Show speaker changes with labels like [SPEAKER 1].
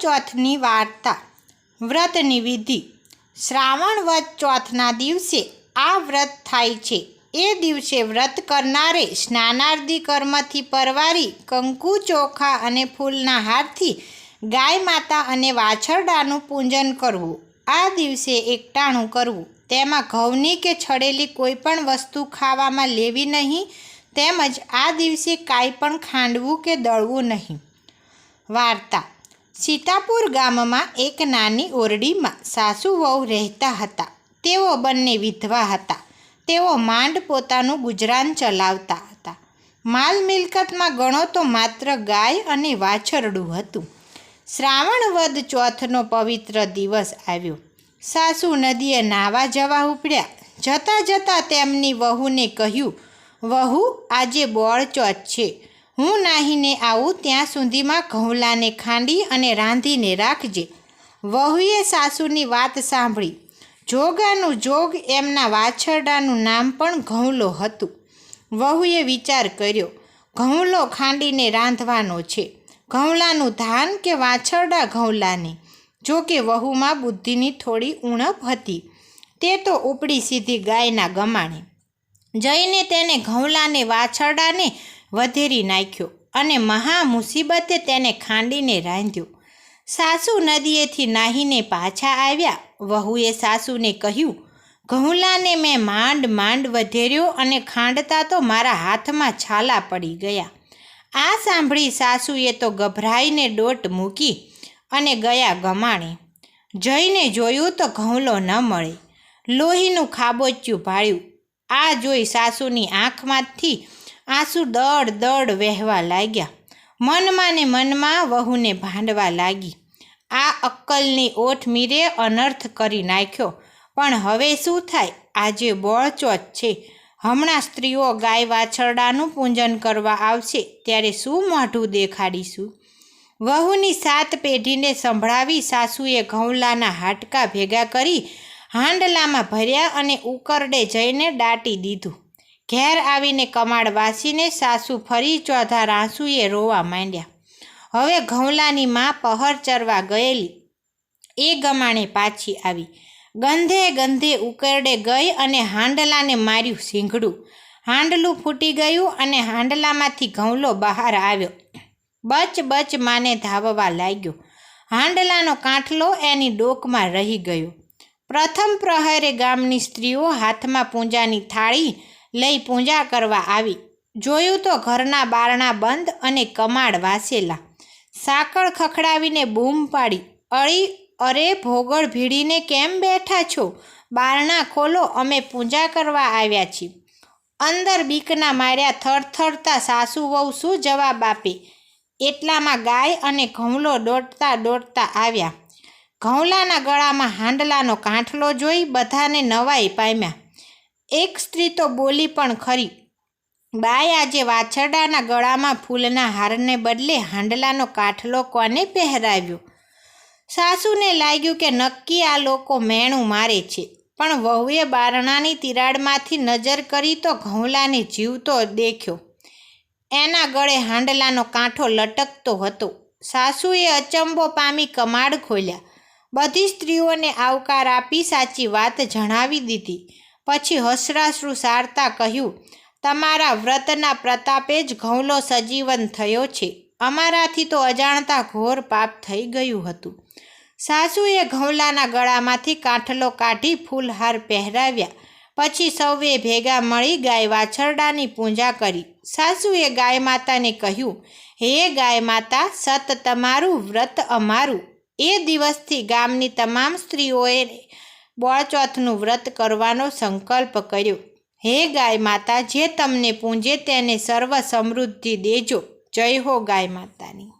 [SPEAKER 1] ચોથની વાર્તા. વ્રતની વિધિ. શ્રાવણ વદ ચોથના દિવસે આ વ્રત થાય છે. એ દિવસે વ્રત કરનારે સ્નાનાર્દી કર્મથી પરવારી કંકુ ચોખા અને ફૂલના હારથી ગાય માતા અને વાછરડાનું પૂજન કરવું. આ દિવસે એકટાણું કરવું. તેમાં ઘઉંની કે છડેલી કોઈ પણ વસ્તુ ખાવામાં લેવી નહીં, તેમજ આ દિવસે કાંઈ પણ ખાંડવું કે દળવું નહીં. વાર્તા. સીતાપુર ગામમાં એક નાની ઓરડીમાં સાસુ વહુ રહેતા હતા. તેઓ બંને વિધવા હતા. તેઓ માંડ પોતાનું ગુજરાન ચલાવતા હતા. માલ મિલકતમાં ગણો તો માત્ર ગાય અને વાછરડું હતું. શ્રાવણ વદ ચોથનો પવિત્ર દિવસ આવ્યો. સાસુ નદીએ નાવા જવા ઉપડ્યા. જતાં જતાં તેમની વહુને કહ્યું, વહુ, આજે બોળચોથ છે. હું નાહીને આવું ત્યાં સુધીમાં ઘઉંલાને ખાંડી અને રાંધીને રાખજે. વહુએ સાસુની વાત સાંભળી. જોગાનું જોગ એમના વાછરડાનું નામ પણ ઘઉંલો હતું. વહુએ વિચાર કર્યો, ઘઉંલો ખાંડીને રાંધવાનો છે. ઘઉંલાનું ધાન કે વાછરડા ઘઉલાને? જો કે વહુમાં બુદ્ધિની થોડી ઉણપ હતી. તે તો ઉપડી સીધી ગાયના ગમાણે. જઈને તેને ઘઉંલાને, વાછરડાને વધેરી નાખ્યો અને મહા મુસીબતે તેને ખાંડીને રાંધ્યો. સાસુ નદીએથી નાહીને પાછા આવ્યા. વહુએ સાસુને કહ્યું, ઘઉંલાને મેં માંડ માંડ વધેર્યો અને ખાંડતા તો મારા હાથમાં છાલા પડી ગયા. આ સાંભળી સાસુએ તો ગભરાઈને દોટ મૂકી અને ગયા ગમાણે. જઈને જોયું તો ઘઉંલો ન મળે. લોહીનું ખાબોચ્યું ભાળ્યું. આ જોઈ સાસુની આંખમાંથી આંસુ દડ દડ વહેવા લાગ્યા. મનમાં ને મનમાં વહુને ભાંડવા લાગી. આ અક્કલની ઓઠ મીરે અનર્થ કરી નાખ્યો. પણ હવે શું થાય? આજે બોળચોથ છે. હમણાં સ્ત્રીઓ ગાય વાછરડાનું પૂજન કરવા આવશે. ત્યારે શું મોઢું દેખાડીશું? વહુની સાત પેઢીને સંભળાવી સાસુએ ઘઉંલાના હાટકા ભેગા કરી હાંડલામાં ભર્યા અને ઉકરડે જઈને દાટી દીધું. ઘેર આવીને કમાડ વાસીને સાસુ ફરી ચોધા રાંસુએ રોવા માંડ્યા. હવે ઘઉંલાની માં પહર ચરવા ગયેલી. એ ગમાણે પાછી આવી. ગંધે ગંધે ઉકરડે ગઈ અને હાંડલાને માર્યું સિંઘડું હાંડલું ફૂટી ગયું અને હાંડલામાંથી ઘઉંલો બહાર આવ્યો. બચ બચ માને ધાવવા લાગ્યો. હાંડલાનો કાંઠલો એની ડોકમાં રહી ગયો. પ્રથમ પ્રહરે ગામની સ્ત્રીઓ હાથમાં પૂંજાની થાળી લઈ પૂજા કરવા આવી. જોયું તો ઘરના બારણા બંધ અને કમાડ વાસેલા. સાકળ ખખડાવીને બૂમ પાડી. અળી, અરે ભોગળ ભીડીને કેમ બેઠા છો? બારણા ખોલો, અમે પૂજા કરવા આવ્યા છીએ. અંદર બીકના માર્યા થરથરતા સાસુ વહુ શું જવાબ આપે? એટલામાં ગાય અને ઘઉંલો દોડતા દોડતા આવ્યા. ઘઉંલાના ગળામાં હાંડલાનો કાંઠલો જોઈ બધાને નવાઈ પામ્યા. એક સ્ત્રી તો બોલી પણ ખરી. બાય આજે વાછરડાના ગળામાં ફૂલના હારને બદલે હાંડલાનો કાઠલો કોને પહેરાવ્યો? સાસુને લાગ્યું કે નક્કી આ લોકો મેણું મારે છે, પણ વહુએ બારણાની તિરાડમાંથી નજર કરી તો ઘઉંલાને જીવતો દેખ્યો. એના ગળે હાંડલાનો કાંઠો લટકતો હતો. સાસુએ અચંબો પામી કમાડ ખોલ્યા. બધી સ્ત્રીઓને આવકાર આપી સાચી વાત જણાવી દીધી. પછી હસરાશ્રુ સારતા કહ્યું, તમારા વ્રતના પ્રતાપે જ ઘઉંલો સજીવન થયો છે. અમારાથી તો અજાણતા ઘોર પાપ થઈ ગયું હતું. સાસુએ ઘઉંલાના ગળામાંથી કાંઠલો કાઢી ફૂલહાર પહેરાવ્યા. પછી સૌએ ભેગા મળી ગાય વાછરડાની પૂજા કરી. સાસુએ ગાય માતાને કહ્યું, હે ગાય માતા, સત તમારું, વ્રત અમારું. એ દિવસથી ગામની તમામ સ્ત્રીઓએ બોળચોથનું વ્રત કરવાનો સંકલ્પ કર્યો. હે ગાય માતા, જે તમને પૂંજે તેને સર્વ સમૃદ્ધિ દેજો. જય હો ગાય માતાની.